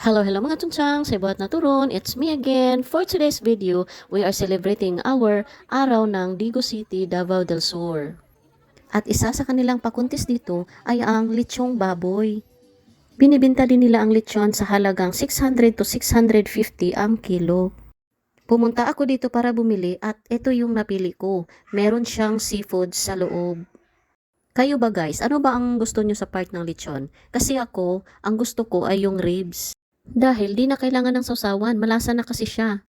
Hello, hello mga tungsang, sa buhat na turon, it's me again. For today's video, we are celebrating our araw ng Digo City, Davao del Sur. At isa sa kanilang pakuntis dito ay ang lechong baboy. Binibinta din nila ang lechon sa halagang 600 to 650 ang kilo. Pumunta ako dito para bumili at ito yung napili ko. Meron siyang seafood sa loob. Kayo ba guys, ano ba ang gusto nyo sa part ng lechon? Kasi ako, ang gusto ko ay yung ribs. Dahil di na kailangan ng sausawan, malasa na kasi siya.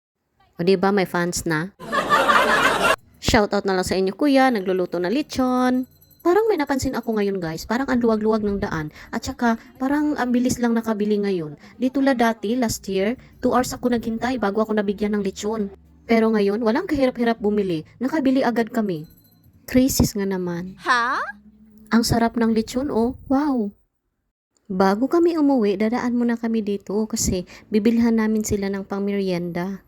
O di ba may fans na? Shoutout na lang sa inyo kuya, nagluluto na lechon. Parang may napansin ako ngayon guys, parang ang luwag-luwag ng daan. At saka, parang ang bilis lang nakabili ngayon. Di tulad dati, last year, 2 hours ako naghintay bago ako nabigyan ng lechon. Pero ngayon, walang kahirap-hirap bumili. Nakabili agad kami. Crisis nga naman. Ha? Ang sarap ng lechon, oh. Wow! Bago kami umuwi, dadaan muna kami dito kasi bibilhan namin sila ng pangmerienda.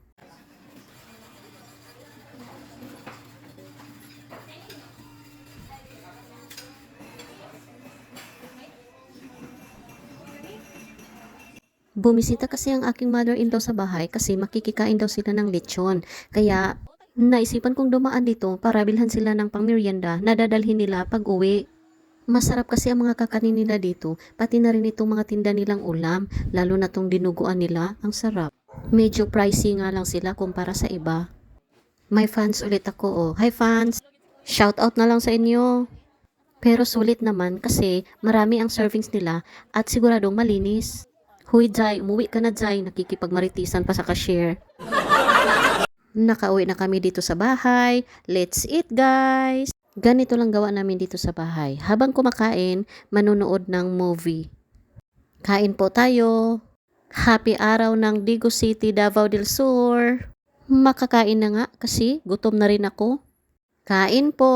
Bumisita kasi ang aking mother-in-law sa bahay kasi makikikain daw sila ng lechon. Kaya naisipan kong dumaan dito para bilhan sila ng pangmerienda na dadalhin nila pag uwi. Masarap kasi ang mga kakanin nila dito, pati na rin itong mga tinda nilang ulam, lalo na tong dinuguan nila, ang sarap. Medyo pricey nga lang sila kumpara sa iba. May fans ulit ako oh. Hi fans! Shout out na lang sa inyo. Pero sulit naman kasi marami ang servings nila at siguradong malinis. Huy Jai, umuwi ka na Jai, nakikipagmaritisan pa sa cashier. Nakauwi na kami dito sa bahay. Let's eat guys! Ganito lang gawa namin dito sa bahay. Habang kumakain, manunood ng movie. Kain po tayo. Happy araw ng Digo City, Davao del Sur. Makakain na nga kasi gutom na rin ako. Kain po.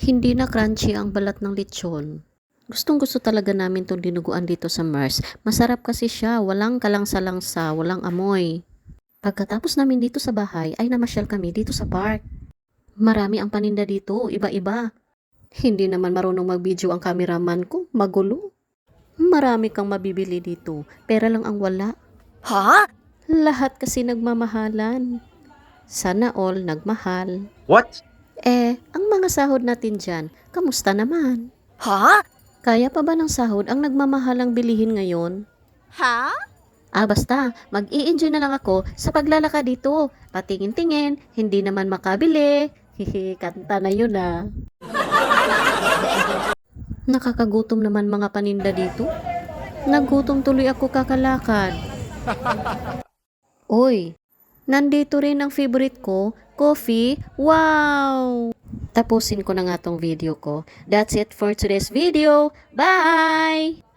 Hindi na crunchy ang balat ng lechon. Gustong gusto talaga namin tong dinuguan dito sa Mars. Masarap kasi siya, walang kalangsa-langsa, walang amoy. Pagkatapos namin dito sa bahay, ay namasyal kami dito sa park. Marami ang paninda dito, iba-iba. Hindi naman marunong mag-video ang cameraman ko, magulo. Marami kang mabibili dito, pera lang ang wala. Ha? Lahat kasi nagmamahalan. Sana all nagmahal. What? Eh, ang mga sahod natin dyan, kamusta naman? Ha? Kaya pa ba ng sahod ang nagmamahalang bilihin ngayon? Ha? Ah, basta, mag-i-enjoy na lang ako sa paglalakad dito. Patingin-tingin, hindi naman makabili. Hihi, kanta na yun ah. Nakakagutom naman mga paninda dito. Nagutom tuloy ako kakalakad. Uy, nandito rin ang favorite ko, coffee. Wow! Tapusin ko na nga tong video ko. That's it for today's video. Bye!